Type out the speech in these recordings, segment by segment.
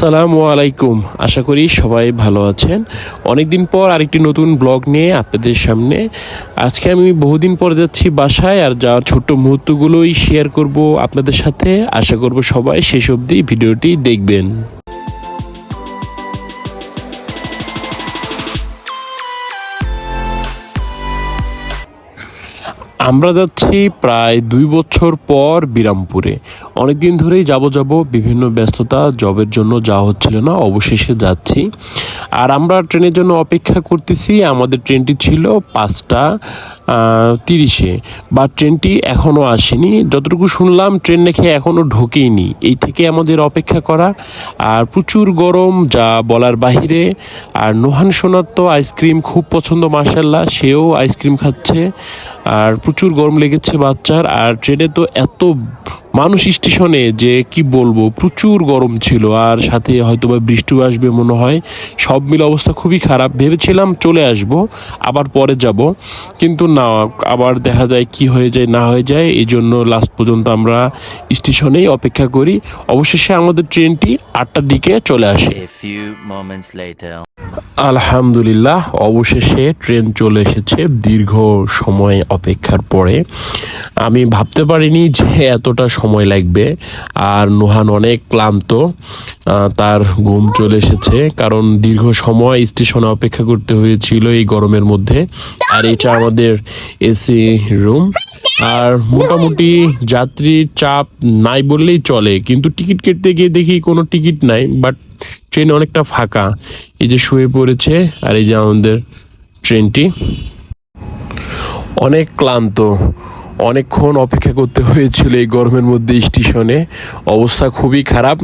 আসসালামু আলাইকুম। আশা করি সবাই ভালো আছেন। অনেকদিন পর আরেকটি নতুন ব্লগ নিয়ে আপনাদের সামনে। আজকে আমি বহুদিন পর যাচ্ছি বাসায় আর যাওয়ার ছোট্ট মুহূর্তগুলোই শেয়ার করব আপনাদের সাথে। আশা করব সবাই শেষ অবধি ভিডিওটি দেখবেন। আমরা যাচ্ছি প্রায় দুই বছর পর বিরামপুরে। অনেকদিন ধরেই যাব যাব বিভিন্ন ব্যস্ততা, জবের জন্য যাওয়া হচ্ছিল না, অবশেষে যাচ্ছি। আর আমরা ট্রেনের জন্য অপেক্ষা করতেছি, আমাদের ট্রেনটি ছিল পাঁচটা তিরিশে। বা ট্রেনটি এখনও আসেনি। যতটুকু শুনলাম, ট্রেন নাকি এখনও ঢোকেইনি। এই থেকে আমাদের অপেক্ষা করা। আর প্রচুর গরম, যা বলার বাহিরে। আর নোহান সোনার তো আইসক্রিম খুব পছন্দ মার্শাল্লাহ সেও আইসক্রিম খাচ্ছে। আর প্রচুর গরম লেগেছে বাচ্চার আর ট্রেনে তো এত মানুষ স্টেশনে যে কি বলব প্রচুর গরম ছিল আর সাথে হয়তো বা বৃষ্টিও আসবে মনে হয়। সব মিলে অবস্থা খুবই খারাপ। ভেবেছিলাম চলে আসব আবার পরে যাব। কিন্তু না আবার দেখা যায় কি হয়ে যায় না হয়ে যায়। এই জন্য লাস্ট পর্যন্ত আমরা স্টেশনেই অপেক্ষা করি। অবশেষে আমাদের ট্রেনটি আটটার দিকে চলে আসে। আলহামদুলিল্লাহ অবশেষে ট্রেন চলে এসেছে দীর্ঘ সময় অপেক্ষার পরে। আমি ভাবতে পারিনি যে এতটা সময় লাগবে। আর নোহান অনেক ক্লান্ত তার ঘুম চলে এসেছে। কারণ দীর্ঘ সময় স্টেশনে অপেক্ষা করতে হয়েছিল এই গরমের মধ্যে। আর এটা আমাদের এসি রুম আর মোটামুটি যাত্রীর চাপ নাই বললেই চলে। কিন্তু টিকিট কেটতে গিয়ে দেখি কোনো টিকিট নাই, বাট ট্রেন অনেকটা ফাঁকা। এই যে শুয়ে পড়েছে, আর এই যে আমাদের ট্রেনটি। অনেক ক্লান্ত। অনেকক্ষণ অপেক্ষা করতে হয়েছিল এই গরমের মধ্যে স্টেশনে। অবস্থা খুবই খারাপ।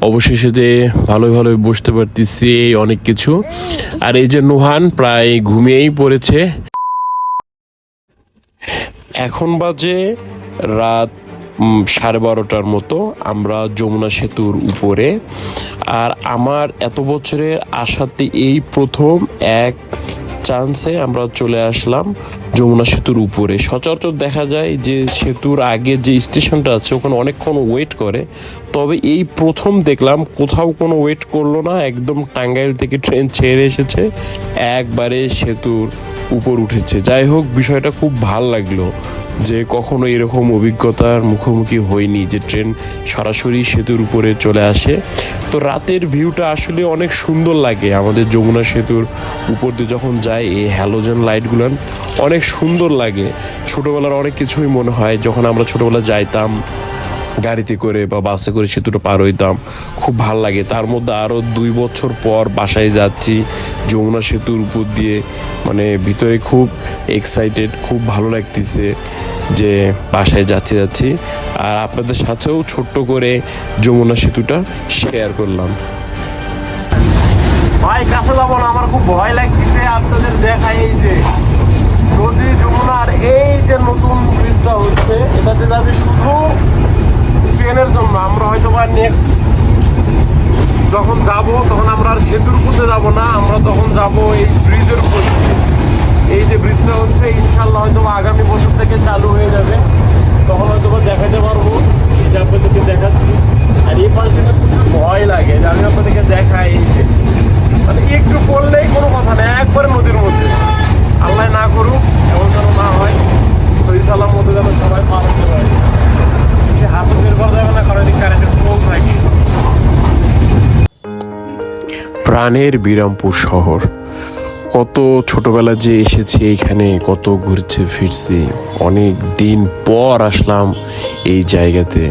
অবশেষে যে ভালোই ভালোই বসতে পারতেছি এই অনেক কিছু। আর এই যে নুহান প্রায় ঘুমিয়েই পড়েছে। এখন বাজে রাত সাড়ে বারোটার মতো। আমরা যমুনা সেতুর উপরে। আর আমার এত বছরের আশাতে এই প্রথম এক চান্সে আমরা চলে আসলাম যমুনা সেতুর উপরে। সচরাচর দেখা যায় যে সেতুর আগে যে স্টেশনটা আছে, ওখানে অনেকক্ষণ ওয়েট করে। তবে এই প্রথম দেখলাম কোথাও কোনো ওয়েট করল না, একদম টাঙ্গাইল থেকে ট্রেন ছেড়ে এসেছে, একবারে সেতুর উপর উঠেছে। যাই হোক, বিষয়টা খুব ভালো লাগল। যে কখনো এরকম অভিজ্ঞতার মুখোমুখি হয়নি, যে ট্রেন সরাসরি সেতুর উপরে চলে আসে। তো রাতের ভিউটা আসলে অনেক সুন্দর লাগে আমাদের যমুনা সেতুর উপর দিয়ে যখন যায়, এই হ্যালোজেন লাইটগুলো অনেক সুন্দর লাগে। ছোটোবেলার অনেক কিছুই মনে হয়, যখন আমরা ছোটোবেলা যাইতাম গাড়িতে করে বা বাসে করে সেতুটা পার হইতাম। খুব ভালো লাগে। তার মধ্যে আরও দুই বছর পর বাসায় যাচ্ছি যমুনা সেতুর উপর দিয়ে। মানে ভিতরে খুব এক্সাইটেড খুব ভালো লাগতেছে যে বাসায় যাচ্ছি যাচ্ছি। আর আপনাদের সাথেও ছোট্ট করে যমুনা সেতুটা শেয়ার করলাম। ভাই, কাছে যাব না, আমার খুব ভয় লাগতেছে আপনাদের দেখাই এই যে। নদী, যমুনার এই যে নতুন ব্রিজটা হচ্ছে, এটাতে যাবে শুধু ট্রেনের জন্য আমরা হয়তো বা নেক্সট যখন যাব, তখন আমরা আর সেতুর উপরে যাব না আমরা তখন যাব এই ব্রিজের দিয়ে। এই যে ব্রিজটা হচ্ছে ইনশাল্লাহ হয়তো আগামী বছর থেকে চালু হয়ে যাবে তখন হয়তো বা দেখাতে পারব এই যে আপনাদেরকে দেখাচ্ছি আর এই পাশে না প্রচুর ভয় লাগে যে আমি আপনাদেরকে দেখাই এই যে মানে একটু পড়লেই কোনো কথা নেই একবারে নদীর মধ্যে আল্লাহ না করুক এমন যেন না হয় শরীর সালার মধ্যে যেন সবাই পার হতে পারে সে হাতে বের করা যাবে না কারণ এদিকে কারেন্টের পোল থাকে প্রাণের বিরামপুর শহর। কত ছোটবেলা যে এসেছি এখানে, কত ঘুরছে ফিরছি। অনেক দিন পর আসলাম এই জায়গাতে।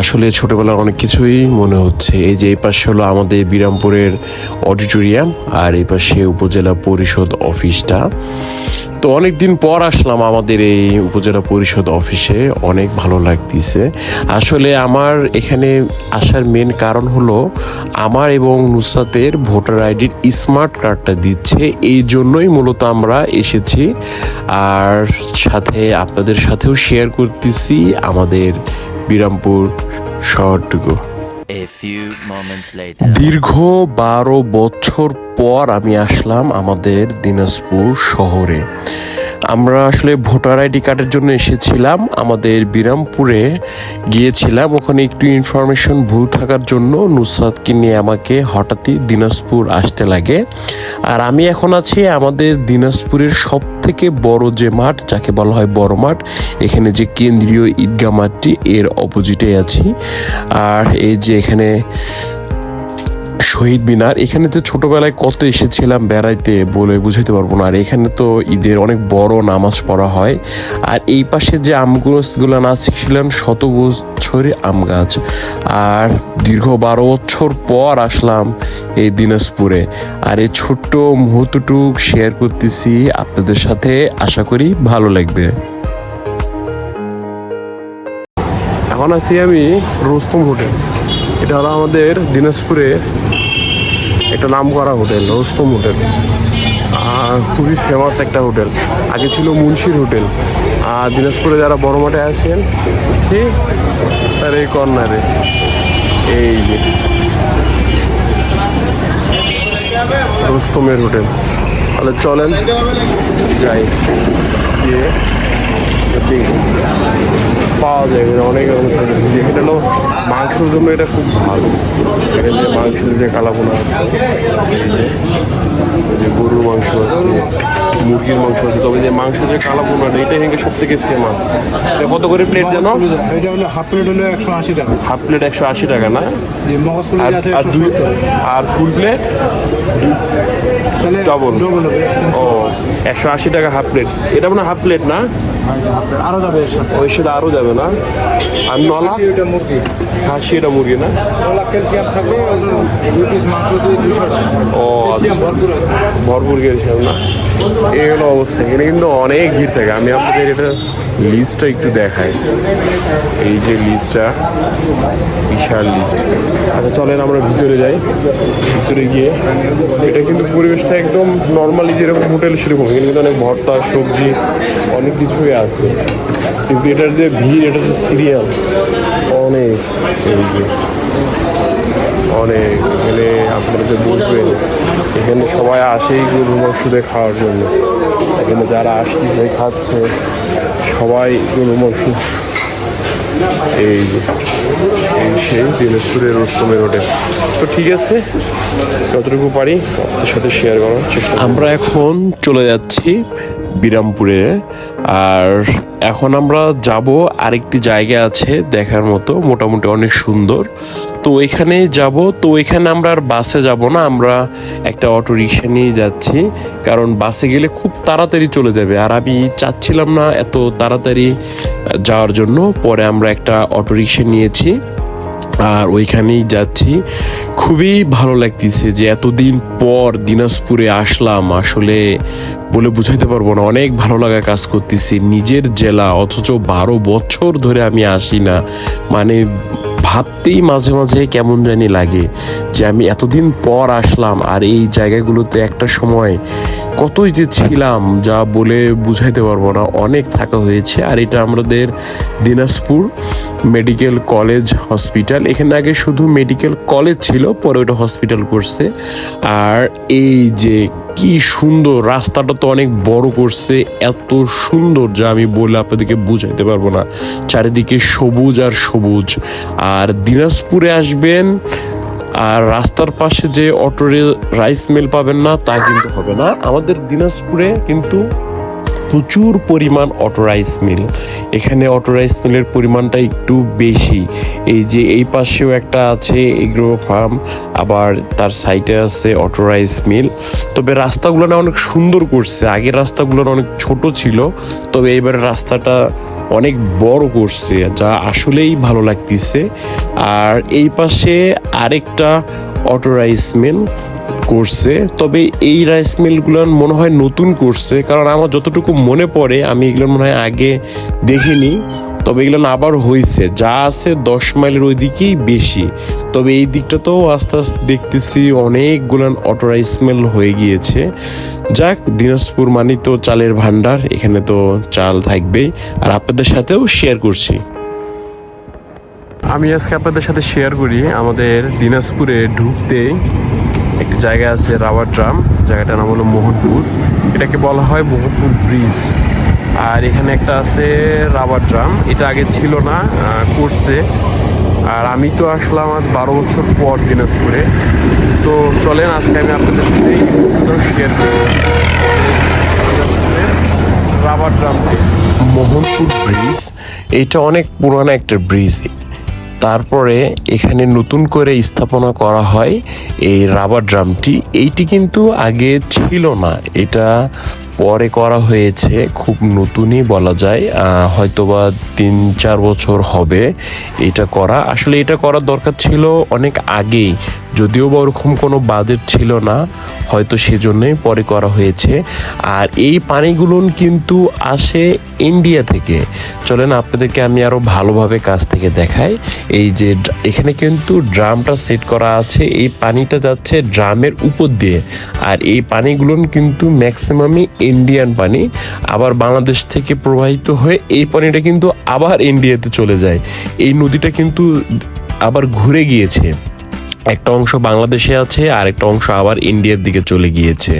আসলে ছোটবেলার অনেক কিছুই মনে হচ্ছে। এই যে এই পাশে হলো আমাদের বিরামপুরের অডিটোরিয়াম আর এই পাশে উপজেলা পরিষদ অফিসটা। তো অনেক দিন পর আসলাম আমাদের এই উপজেলা পরিষদ অফিসে, অনেক ভালো লাগতেছে। আসলে আমার এখানে আসার মেন কারণ হলো আমার এবং নুসরাতের ভোটার আইডির স্মার্ট কার্ডটা দিচ্ছে, এই জন্যই মূলত আমরা এসেছি। আর সাথে আপনাদের সাথেও শেয়ার করতেছি আমাদের বিরামপুর শহরটুকু। দীর্ঘ বারো বছর পর আমি আসলাম আমাদের দিনাজপুর শহরে। আমরা আসলে ভোটার আইডি কার্ডের জন্য এসেছিলাম, আমাদের বিরামপুরে গিয়েছিলাম। ওখানে একটু ইনফরমেশন ভুল থাকার জন্য নুসরাতকে নিয়ে আমাকে হঠাৎই দিনাজপুর আসতে লাগে। আর আমি এখন আছি আমাদের দিনাজপুরের সব থেকে বড় যে মাঠ, যাকে বলা হয় বড় মাঠ, এখানে যে কেন্দ্রীয় ঈদগাহ মাঠটি এর অপোজিটে আছি। আর এই যে এখানে শহীদ মিনার। এখানে তো ছোটবেলায় কত এসেছিলাম বেড়াইতে বলে বুঝাইতে পারব না। আর এখানে তো ঈদের অনেক বড় নামাজ পড়া হয়। আর এই পাশে যে আম গাছগুলো ছিলেন শত বছরে আম গাছ। আর দীর্ঘ বারো বছর পর আসলাম এই দিনাজপুরে। আর এই ছোট্ট মুহূর্তটুক শেয়ার করতেছি আপনাদের সাথে। আশা করি ভালো লাগবে। এখন আছি আমি রোস্তম হোটেল। এটা হলো আমাদের দিনাজপুরে একটা নাম করা হোটেল, রোস্তম হোটেল। খুবই ফেমাস একটা হোটেল। আগে ছিল মুন্সির হোটেল। আর দিনাজপুরে যারা বড় মাঠে আসেন ঠিক তার এই কর্নারে। এই যে। রোস্তমের হোটেল। তাহলে চলেন, যাই। গিয়ে পাওয়া যায়, অনেক অনেক মাংসের জন্য এটা খুব ভালো। এখানে যে মাংসের যে কালাবোনা আছে যে গরুর মাংস আছে মুরগির মাংস আছে তবে যে মাংস যে কালাবোনাটা এটা এখানে সব থেকে ফেমাস কত করে প্লেট যেন এটা হলো হাফ প্লেট হলো একশো আশি টাকা। হাফ প্লেট একশো আশি টাকা না? আর ফুল প্লেট. ডবল ও একশো আশি টাকা হাফ প্লেট এটা মানে হাফ প্লেট না? আরও যাবে ওই সেটা আরও যাবে না? আর নলা? ওটা মুরগি। খাসি এটা মুরগি না? ওলা ক্যালসিয়াম থাকবে দুই পিস মাংস দিয়ে দুশো ও ভরপুর আছে। ভরপুর গেছিলাম না? এই হলো অবস্থা। এখানে কিন্তু অনেক ভিড় থাকে। আমি আপনাদের এটা লিস্টটা একটু দেখায় এই যে লিস্টটা বিশাল লিস্ট আচ্ছা চলেন আমরা ভিতরে যাই। ভিতরে গিয়ে, এটা কিন্তু পরিবেশটা একদম নর্মালি যেরকম হোটেল সেরকম। এখানে কিন্তু অনেক ভর্তা, সবজি, অনেক কিছুই আছে। কিন্তু এটার যে ভিড়, এটা যে সিরিয়াল অনেক। এই যে, অনেক। এখানে আপনারা যে বুঝবেন এখানে সবাই আসেই গরুর মাংস খাওয়ার জন্য। এখানে যারা আসতেছে খাচ্ছে, সবাই গরুর মাংস। এই এই সেই দিনাজপুরের রোস্তমের হোটেল। তো ঠিক আছে, যতটুকু পারি সাথে শেয়ার করার চেষ্টা আমরা এখন চলে যাচ্ছি বিরামপুরে। আর এখন আমরা যাব আরেকটি জায়গা আছে দেখার মতো, মোটামুটি অনেক সুন্দর। তো ওইখানে যাব, তো ওইখানে আমরা আর বাসে যাব না, আমরা একটা অটো রিক্সা নিয়ে যাচ্ছি। কারণ বাসে গেলে খুব তাড়াতাড়ি চলে যাবে। আর আমি চাচ্ছিলাম না এত তাড়াতাড়ি যাওয়ার জন্য। পরে আমরা একটা অটো রিক্সা নিয়েছি, আর ওইখানেই যাচ্ছি। খুবই ভালো লাগতেছে যে এতদিন পর দিনাজপুরে আসলাম, আসলে বলে বুঝাইতে পারব না, অনেক ভালো লাগা কাজ করতেছি নিজের জেলা, অথচ বারো বছর ধরে আমি আসি না। মানে ভাবতেই মাঝে মাঝে কেমন জানি লাগে যে আমি এতদিন পর আসলাম আর এই জায়গাগুলোতে একটা সময় কতই যে ছিলাম যা বলে বুঝাইতে পারব না। অনেক থাকা হয়েছে আর এটা আমাদের দিনাজপুর মেডিকেল কলেজ হসপিটাল। এখানে আগে শুধু মেডিকেল কলেজ ছিল, পরে ওটা হসপিটাল করছে। আর এই যে কি সুন্দর, রাস্তাটা তো অনেক বড় করছে, এত সুন্দর যা আমি বলে আপনাদেরকে বুঝাইতে পারব না। চারিদিকে সবুজ আর সবুজ। আর দিনাজপুরে আসবেন, আর রাস্তার পাশে যে অটো রাইস মিল পাবেন না, তা কিন্তু হবে না। আমাদের দিনাজপুরে কিন্তু প্রচুর পরিমাণ অটো রাইস মিল এখানে অটো রাইস মিলের পরিমাণটা একটু বেশি। এই যে এই পাশেও একটা আছে এগ্রো ফার্ম, আবার তার সাইডে আছে অটো রাইস মিল তবে রাস্তাগুলো না অনেক সুন্দর করছে। আগের রাস্তাগুলো অনেক ছোট ছিল, তবে এইবারের রাস্তাটা অনেক বড় করছে, যা আসলেই ভালো লাগতেছে। আর এই পাশে আরেকটা অটো রাইস মিল করছে, তবে এই রাইস মিলগুলো মনে হয় নতুন করছে, কারণ আমার যতটুকু মনে পড়ে, আমি এগুলো মনে হয় আগে দেখিনি, তবে এগুলো আবার হয়েছে। যা আছে দশ মাইলের ওই দিকেই বেশি, তবে এই দিকটা তো আস্তে আস্তে দেখতেছি অনেকগুলো অটো রাইস মিল হয়ে গিয়েছে। যাক, দিনাজপুর মানে তো চালের ভান্ডার এখানে তো চাল থাকবেই, আর আপনাদের সাথেও শেয়ার করছি। আমি আজকে আপনাদের সাথে শেয়ার করি আমাদের দিনাজপুরে ঢুকতে একটি জায়গা আছে রাবার ড্রাম, জায়গাটার নাম হলো মোহনপুর এটাকে বলা হয় মোহনপুর ব্রিজ। আর এখানে একটা আছে রাবার ড্রাম। এটা আগে ছিল না করছে। আর আমি তো আসলাম আজ বারো বছর পর দিনাজপুরে। তো চলেন, আজকে আমি আপনাদের সাথে শেয়ার করব রাবার ড্রাম মোহনপুর ব্রিজ, এটা অনেক পুরানো একটা ব্রিজ। তারপরে এখানে নতুন করে স্থাপনা করা হয় এই রাবার ড্রামটি। এইটি কিন্তু আগে ছিল না। এটা পরে করা হয়েছে, খুব নতুনই বলা যায় হয়তোবা তিন, চার বছর হবে এটা করা। আসলে এটা করার দরকার ছিল অনেক আগেই, যদিও বা ওরকম কোনো বাজেট ছিল না, হয়তো সেজন্যই পরে করা হয়েছে। আর এই পানিগুলো কিন্তু আসে ইন্ডিয়া থেকে। চলেন আপনাদেরকে আমি আরও ভালোভাবে কাছ থেকে দেখাই। এই যে এখানে কিন্তু ড্রামটা সেট করা আছে, এই পানিটা যাচ্ছে ড্রামের উপর দিয়ে। আর এই পানিগুলো কিন্তু ম্যাক্সিমামই ইন্ডিয়ান পানি, আবার বাংলাদেশ থেকে প্রবাহিত হয়ে এই পানিটা কিন্তু আবার ইন্ডিয়াতে চলে যায়। এই নদীটা কিন্তু আবার ঘুরে গিয়েছে। একটা অংশ বাংলাদেশে আছে, আর একটা অংশ আবার ইন্ডিয়ার দিকে চলে গিয়েছে।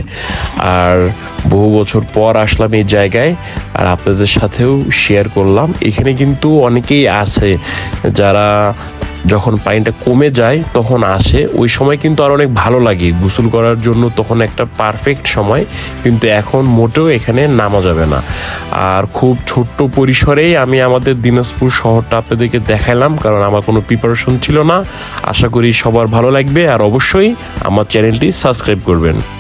আর বহু বছর পর আসলাম এই জায়গায়, আর আপনাদের সাথেও শেয়ার করলাম। এখানে কিন্তু অনেকেই আছে যারা যখন পানিটা কমে যায়, তখন আসে। ওই সময় কিন্তু আর অনেক ভালো লাগে। গোসল করার জন্য তখন একটা পারফেক্ট সময়। কিন্তু এখন মোটেও এখানে নামা যাবে না। আর খুব ছোট্ট পরিসরেই আমি আমাদের দিনাজপুর শহরটা আপনাদেরকে দেখালাম, কারণ আমার কোনো প্রিপারেশন ছিল না। আশা করি সবার ভালো লাগবে। আর অবশ্যই আমার চ্যানেলটি সাবস্ক্রাইব করবেন।